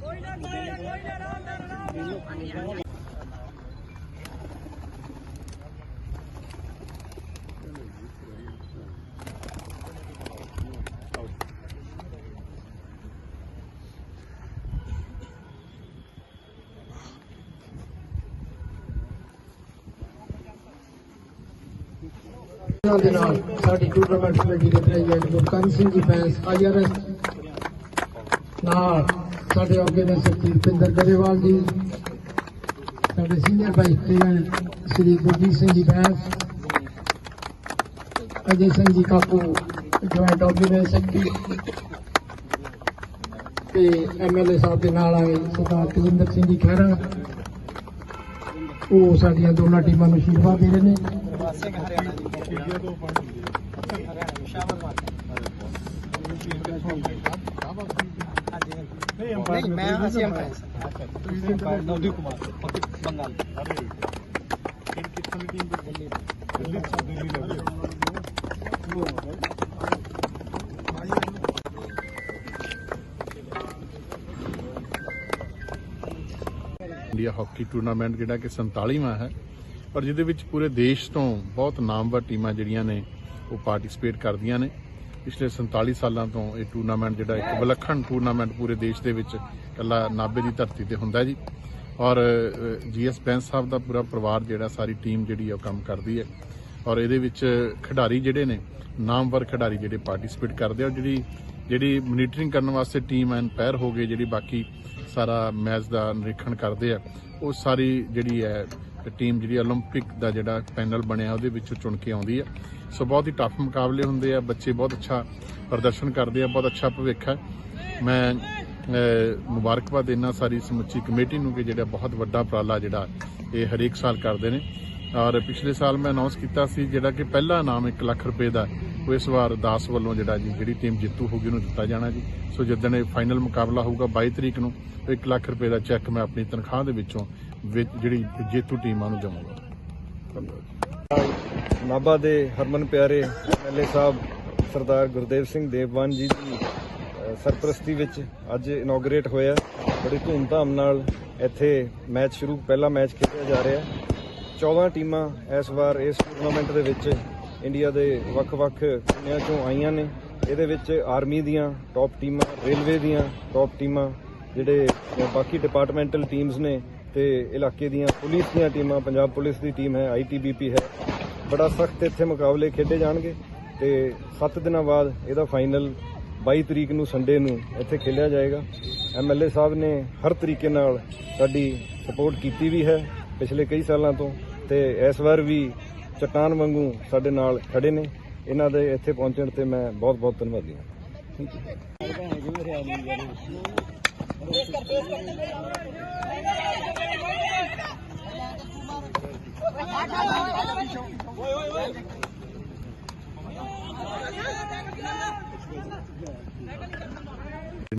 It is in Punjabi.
కోయినా కోయినా రామ్ రామ్ ਨਾਲ ਦੇ ਨਾਲ ਸਾਡੀ ਟੂਰਨਾਮੈਂਟ ਕਮੇਟੀ ਦੇ ਪ੍ਰੈਜ਼ੀਡੈਂਟ ਗੁਰਕਰਨ ਸਿੰਘ ਜੀ ਫੈਂਸ ਆਈਆਰਐਸ ਨਾਲ ਸਾਡੇ ਆਰਗੇਨਾਈਜ਼ਰ ਰੁਪਿੰਦਰ ਗਰੇਵਾਲ ਜੀ, ਸਾਡੇ senior vice president Shri Gurjit Singh ji fence Ajay Singh ji Kaku joint organiser secretary ਤੇ ਐਮਐਲਏ ਸਾਹਿਬ ਦੇ ਨਾਲ ਆਏ ਸਰਦਾਰ ਤਜਿੰਦਰ ਸਿੰਘ ਜੀ ਖਹਿਰਾ। ਉਹ ਸਾਡੀਆਂ ਦੋਨਾਂ ਟੀਮਾਂ ਨੂੰ ਅਸ਼ੀਰਵਾਦ ਦੇ ਰਹੇ ਨੇ। ਨਹੀਂ ਮੈਂ ਅਸੀਂ umpire Navdeep Kumar Bengal India hockey tournament ਜਿਹੜਾ ਕਿ 47ਵਾਂ ਹੈ ਔਰ ਜਿਹਦੇ ਵਿੱਚ ਪੂਰੇ ਦੇਸ਼ ਤੋਂ ਬਹੁਤ ਨਾਮਵਰ ਟੀਮਾਂ ਜਿਹੜੀਆਂ ਨੇ, ਉਹ ਪਾਰਟਿਸਿਪੇਟ ਕਰਦੀਆਂ ਨੇ। ਪਿਛਲੇ 47 ਸਾਲਾਂ ਤੋਂ ਇਹ ਟੂਰਨਾਮੈਂਟ ਜਿਹੜਾ ਇੱਕ ਵਿਲੱਖਣ ਟੂਰਨਾਮੈਂਟ ਪੂਰੇ ਦੇਸ਼ ਦੇ ਵਿੱਚ ਕੱਲਾ ਨਾਬੇ ਦੀ ਧਰਤੀ ਤੇ ਹੁੰਦਾ ਜੀ। ਔਰ ਜੀਐਸ ਬੈਂਸ ਸਾਹਿਬ ਦਾ ਪੂਰਾ ਪਰਿਵਾਰ ਜਿਹੜਾ ਸਾਰੀ ਟੀਮ ਜਿਹੜੀ ਆ ਉਹ ਕੰਮ ਕਰਦੀ ਹੈ। ਔਰ ਇਹਦੇ ਵਿੱਚ ਖਿਡਾਰੀ ਜਿਹੜੇ ਨੇ, ਨਾਮਵਰ ਖਿਡਾਰੀ ਜਿਹੜੇ ਪਾਰਟਿਸਿਪੇਟ ਕਰਦੇ ਆ। ਔਰ ਜਿਹੜੀ ਜਿਹੜੀ ਮੋਨੀਟਰਿੰਗ ਕਰਨ ਵਾਸਤੇ ਟੀਮ ਐਨਪਾਇਰ ਹੋ ਗਏ, ਜਿਹੜੀ ਬਾਕੀ ਸਾਰਾ ਮੈਚ ਦਾ ਨਿਰੀਖਣ ਕਰਦੇ ਆ, ਉਹ ਸਾਰੀ ਜਿਹੜੀ ਹੈ ਟੀਮ ਜਿਹੜੀ 올림픽 ਦਾ ਜਿਹੜਾ ਪੈਨਲ ਬਣਿਆ ਉਹਦੇ ਵਿੱਚੋਂ ਚੁਣ ਕੇ ਆਉਂਦੀ ਆ ਸੋ ਬਹੁਤ ਹੀ ਟਫ ਮੁਕਾਬਲੇ ਹੁੰਦੇ ਆ ਬੱਚੇ ਬਹੁਤ ਅੱਛਾ ਪ੍ਰਦਰਸ਼ਨ ਕਰਦੇ ਆ ਬਹੁਤ ਅੱਛਾ ਭਵਿੱਖ ਹੈ ਮੈਂ ਅਹ, ਮੁਬਾਰਕਬਾਦ ਦੇਣਾ ਸਾਰੀ ਸਮੁੱਚੀ ਕਮੇਟੀ ਨੂੰ ਕਿ ਜਿਹੜਾ ਬਹੁਤ ਵੱਡਾ ਉਪਰਾਲਾ ਜਿਹੜਾ ਇਹ ਹਰੇਕ ਸਾਲ ਕਰਦੇ ਨੇ ਔਰ ਪਿਛਲੇ ਸਾਲ ਮੈਂ ਅਨਾਉਂਸ ਕੀਤਾ ਸੀ ਜਿਹੜਾ ਕਿ ਪਹਿਲਾ ਇਨਾਮ 1 ਲੱਖ ਰੁਪਏ ਦਾ ਉਹ ਇਸ ਵਾਰ ਦਾਸ ਵੱਲੋਂ ਜਿਹੜਾ ਜੀ, ਜਿਹੜੀ ਟੀਮ ਜਿੱਤੂ ਹੋਊਗੀ, ਉਹਨੂੰ ਦਿੱਤਾ ਜਾਣਾ ਜੀ। ਸੋ ਜਿੱਦਣ ਇਹ ਫਾਈਨਲ ਮੁਕਾਬਲਾ ਹੋਊਗਾ 22 ਤਰੀਕ ਨੂੰ 1 ਲੱਖ ਰੁਪਏ ਦਾ ਚੈੱਕ ਮੈਂ ਆਪਣੀ ਤਨਖਾਹ ਦੇ ਵਿੱਚੋਂ ਵਿੱਚ ਜਿਹੜੀ ਜੇਤੂ ਟੀਮਾਂ ਨੂੰ ਦੇਵਾਂਗਾ। ਧੰਨਵਾਦ। ਨਾਭਾ ਦੇ ਹਰਮਨ ਪਿਆਰੇ ਐਮਐਲਏ ਸਾਹਿਬ ਸਰਦਾਰ ਗੁਰਦੇਵ ਸਿੰਘ ਦੇਵਵਾਨ ਜੀ ਦੀ ਸਰਪ੍ਰਸਤੀ ਵਿੱਚ ਅੱਜ ਇਨੋਗਰੇਟ ਹੋਇਆ। ਬੜੀ ਧੂਮਧਾਮ ਨਾਲ ਇੱਥੇ ਮੈਚ ਸ਼ੁਰੂ, ਪਹਿਲਾ ਮੈਚ ਖੇਡਿਆ ਜਾ ਰਿਹਾ। ਹੈ 14 ਟੀਮਾਂ ਇਸ ਵਾਰ ਇਸ ਟੂਰਨਾਮੈਂਟ ਦੇ ਵਿੱਚ ਇੰਡੀਆ ਦੇ ਵੱਖ-ਵੱਖ ਕੋਨਿਆਂ ਚੋਂ ਆਈਆਂ ਨੇ। ਇਹਦੇ ਵਿੱਚ ਆਰਮੀ ਦੀਆਂ ਟੌਪ ਟੀਮਾਂ, ਰੇਲਵੇ ਦੀਆਂ ਟੌਪ ਟੀਮਾਂ, ਜਿਹੜੇ ਬਾਕੀ ਡਿਪਾਰਟਮੈਂਟਲ ਟੀਮਸ ਨੇ ਤੇ ਇਲਾਕੇ ਦੀਆਂ ਪੁਲਿਸ ਦੀਆਂ ਟੀਮਾਂ, ਪੰਜਾਬ ਪੁਲਿਸ ਦੀ ਟੀਮ ਹੈ ਆਈਟੀਬੀਪੀ ਹੈ। ਬੜਾ ਸਖਤ ਇੱਥੇ ਮੁਕਾਬਲੇ ਖੇਡੇ ਜਾਣਗੇ ਤੇ 7 ਦਿਨਾਂ ਬਾਅਦ ਇਹਦਾ ਫਾਈਨਲ 22 ਤਰੀਕ ਨੂੰ ਸੰਡੇ ਨੂੰ ਇੱਥੇ ਖੇਡਿਆ ਜਾਏਗਾ। ਐਮਐਲਏ ਸਾਹਿਬ ਨੇ ਹਰ ਤਰੀਕੇ ਨਾਲ ਸਾਡੀ ਸਪੋਰਟ ਕੀਤੀ ਵੀ ਹੈ ਪਿਛਲੇ ਕਈ ਸਾਲਾਂ ਤੋਂ ਤੇ ਇਸ ਵਾਰ ਵੀ ਚਟਾਨ ਵਾਂਗੂ ਸਾਡੇ ਨਾਲ ਖੜੇ ਨੇ। ਇਹਨਾਂ ਦੇ ਇੱਥੇ ਪਹੁੰਚਣ ਤੇ ਮੈਂ ਬਹੁਤ ਬਹੁਤ ਧੰਨਵਾਦੀ ਹਾਂ।